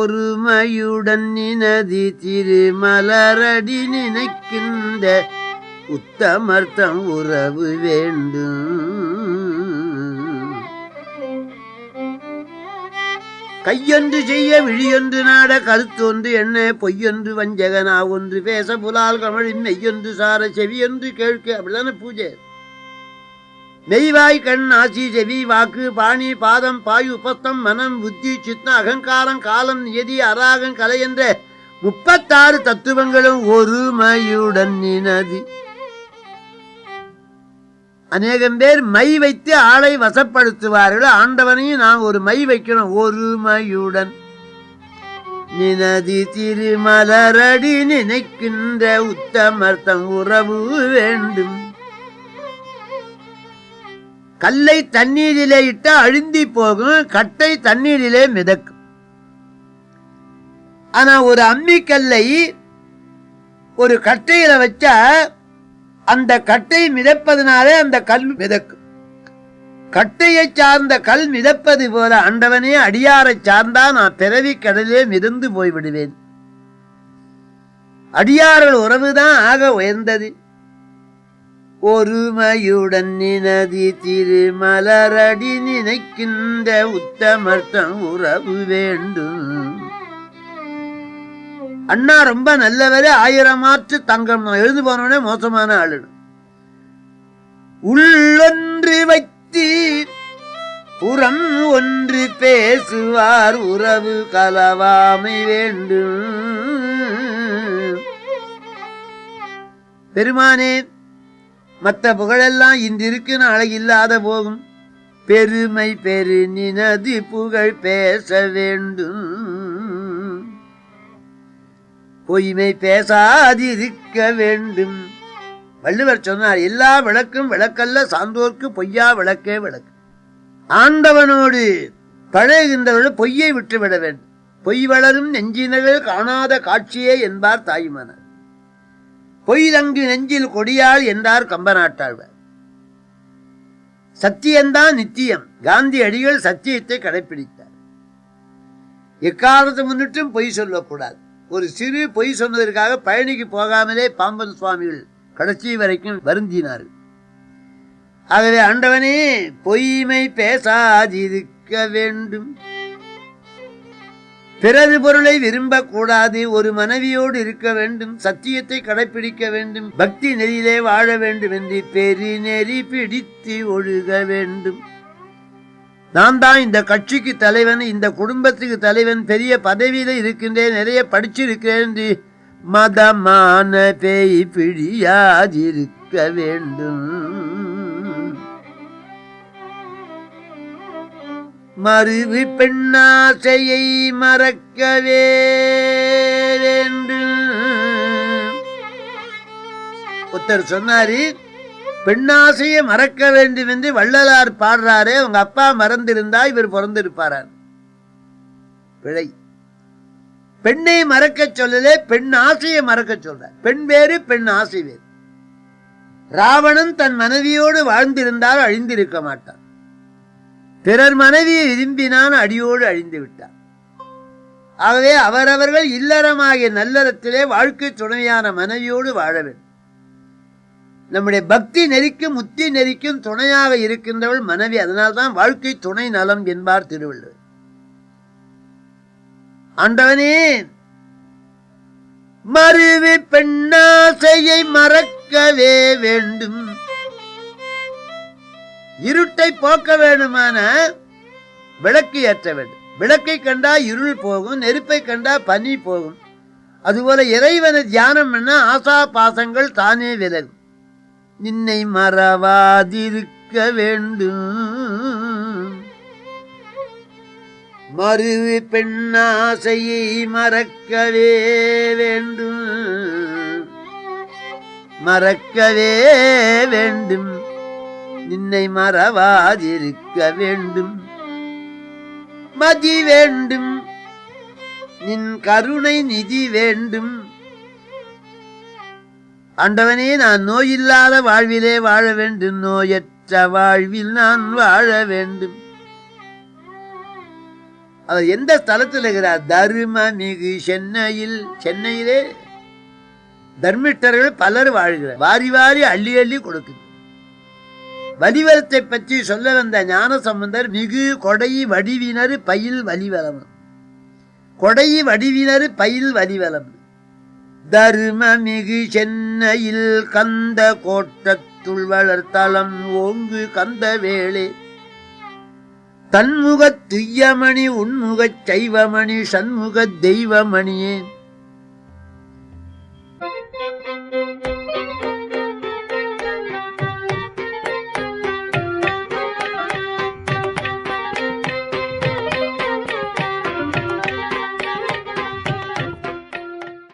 ஒருமையுடன் நினதி திருமலரடி நினைக்கின்ற உத்தமர்த்தம் உறவு வேண்டும். கையொன்று செய்ய விழியொன்று நாட கருத்தொன்று என்ன? பொய்யொன்று வஞ்சகனா ஒன்று பேச புலால் கமழின் மெய்யொன்று சார செவியொன்று கேட்க அப்படிதானே பூஜை? மெய்வாய் கண் ஆசி செவி வாக்கு பாணி பாதம் பாயு உபத்தம் மனம் புத்தி சித்தம் அகங்காரம் காலம் நியதி அராகம் கலை என்ற முப்பத்தாறு தத்துவங்களும் ஒருமையுடன் நினதி அநேகம் பேர் மை வைத்து ஆளை வசப்படுத்துவார்கள். ஆண்டவனையும் நான் ஒரு மை வைக்கணும். ஒரு மையுடன் நினதி திருமலரடி நினைக்கின்ற உத்தமர்த்தம் உறவு வேண்டும். கல்லை தண்ணீரிலே இட்டா அழுந்தி போகும் கட்டை தண்ணீரிலே மிதக்கும். ஆனா ஒரு அம்மிக்கல்லை ஒரு கட்டையில வச்சா அந்த கட்டை மிதப்பதனாலே அந்த கல் மிதக்கும். கட்டையை சார்ந்த கல் மிதப்பது போல அண்டவனே அடியாரை சார்ந்தா நான் பிறவி கடலே மிதந்து போய்விடுவேன். அடியார்கள் உறவுதான் ஆக உயர்ந்தது. ஒருமையுடன் நினதி திருமலரடி நினைக்கின்ற உத்தமர்த்தம் உறவு வேண்டும். அண்ணா ரொம்ப நல்லவரே ஆயிரம் மாற்று தங்கம். நான் எழுது போனவனே மோசமான ஆளு. உள்ளொன்று வைத்து புறம் ஒன்று பேசுவார். உறவு கலவாமை வேண்டும். பெருமானே மற்ற புகழெல்லாம் இன்றிருக்கு நாளை இல்லாத போகும். பெருமை பெரு நினது புகழ் பேச வேண்டும். பொய்மை பேசாதிருக்க வேண்டும். வள்ளுவர் சொன்னார் எல்லா விளக்கும் விளக்கல்ல சான்றோர்க்கு பொய்யா விளக்கே விளக்கு. ஆண்டவனோடு பழகுகின்றவர்கள் பொய்யை விட்டுவிட வேண்டும். பொய் வளரும் நெஞ்சினர்கள் காணாத காட்சியே என்பார் தாய்மனர் பொய் தங்கு நெஞ்சில் கொடியாள் என்றார் கம்பநாட்டாழ்வார். சத்தியம்தான் நித்தியம். காந்தி அடிகள் சத்தியத்தை கடைபிடித்தார் எக்காலத்து முன்னிட்டும் பொய் சொல்லக்கூடாது. ஒரு சிறு பொய் சொன்னதற்காக பழனிக்கு போகாமலே பாம்பன் சுவாமிகள் கடைசி வரைக்கும் வருந்தினார்கள். ஆகவே ஆண்டவனே பொய்மை பேசாதிருக்க வேண்டும். பிறகு பொருளை விரும்பக்கூடாது. ஒரு மனைவியோடு இருக்க வேண்டும். சத்தியத்தை கடைபிடிக்க வேண்டும். பக்தி நெறியிலே வாழ வேண்டும் என்று பெரு நெறி பிடித்து ஒழுக வேண்டும். நான் தான் இந்த கட்சிக்கு தலைவன் இந்த குடும்பத்துக்கு தலைவன் பெரிய பதவியில இருக்கின்றேன் நிறைய படிச்சிருக்கிறேன் என்று மதமான பேய் பிடியாதிருக்க வேண்டும். மருவி பெண்ணாசையை மறக்கவே வேண்டும். ஒருத்தர் சொன்னாரு பெண்ணாசையை மறக்க வேண்டும் என்று வள்ளலார் பாடுறாரே உங்க அப்பா மறந்திருந்தா இவர் பிறந்திருப்பாரார் பிழை. பெண்ணை மறக்க சொல்லலே பெண் ஆசையை மறக்க சொல்ற பெண் வேறு பெண் ஆசை வேறு. ராவணன் தன் மனைவியோடு வாழ்ந்திருந்தால் அழிந்திருக்க மாட்டான். பிறர் மனைவியை விரும்பினான் அடியோடு அழிந்து விட்டார். ஆகவே அவரவர்கள் இல்லறமாகிய நல்லறத்திலே வாழ்க்கை துணையான மனைவியோடு வாழ வேண்டும். நம்முடைய பக்தி நெறிக்கும் முத்தி நெறிக்கும் துணையாக இருக்கின்றவள் மனைவி அதனால்தான் வாழ்க்கை துணை நலம் என்பார் திருவள்ளுவர். ஆண்டவனே மறுவி பெண்ணாசையை மறக்கவே வேண்டும். இருட்டை போக்க வேண்டுமான விளக்கு ஏற்ற வேண்டும். விளக்கை கண்டா இருள் போகும் நெருப்பை கண்டா பனி போகும். அதுபோல இறைவனை தியானம் பண்ண ஆசா பாசங்கள் தானே விலகும். நின்னை மறவாதிருக்க வேண்டும். மறுவி பெண்ணாசையை மறக்கவே வேண்டும். மறக்கவே வேண்டும். நின்னை மறவாதிருக்க வேண்டும். மதி வேண்டும். நின் கருணை நிதி வேண்டும். ஆண்டவனே நான் நோயில்லாத வாழ்விலே வாழ வேண்டும். நோயற்ற வாழ்வில் நான் வாழ வேண்டும். அவர் எந்த ஸ்தலத்தில் இருக்கிறார்? தரும மிகு சென்னையில். சென்னையிலே தர்மிஷ்டர்கள் பலர் வாழ்கிறார். வாரி வாரி அள்ளி அள்ளி கொடுக்குது. வலிவலத்தை பற்றி சொல்ல வந்த ஞான சம்பந்தர் மிகு கொடை வடிவினர் பயில் வலிவலம். கொடை வடிவினர் பயில் வலிவலம். தரும மிகு சென்னையில் கந்த கோட்டத்துள் வளர்த்தலம் ஓங்கு கந்த வேளே. தன்முகத் துய்யமணி உன்முகச் சைவமணி சண்முகத் தெய்வமணியே.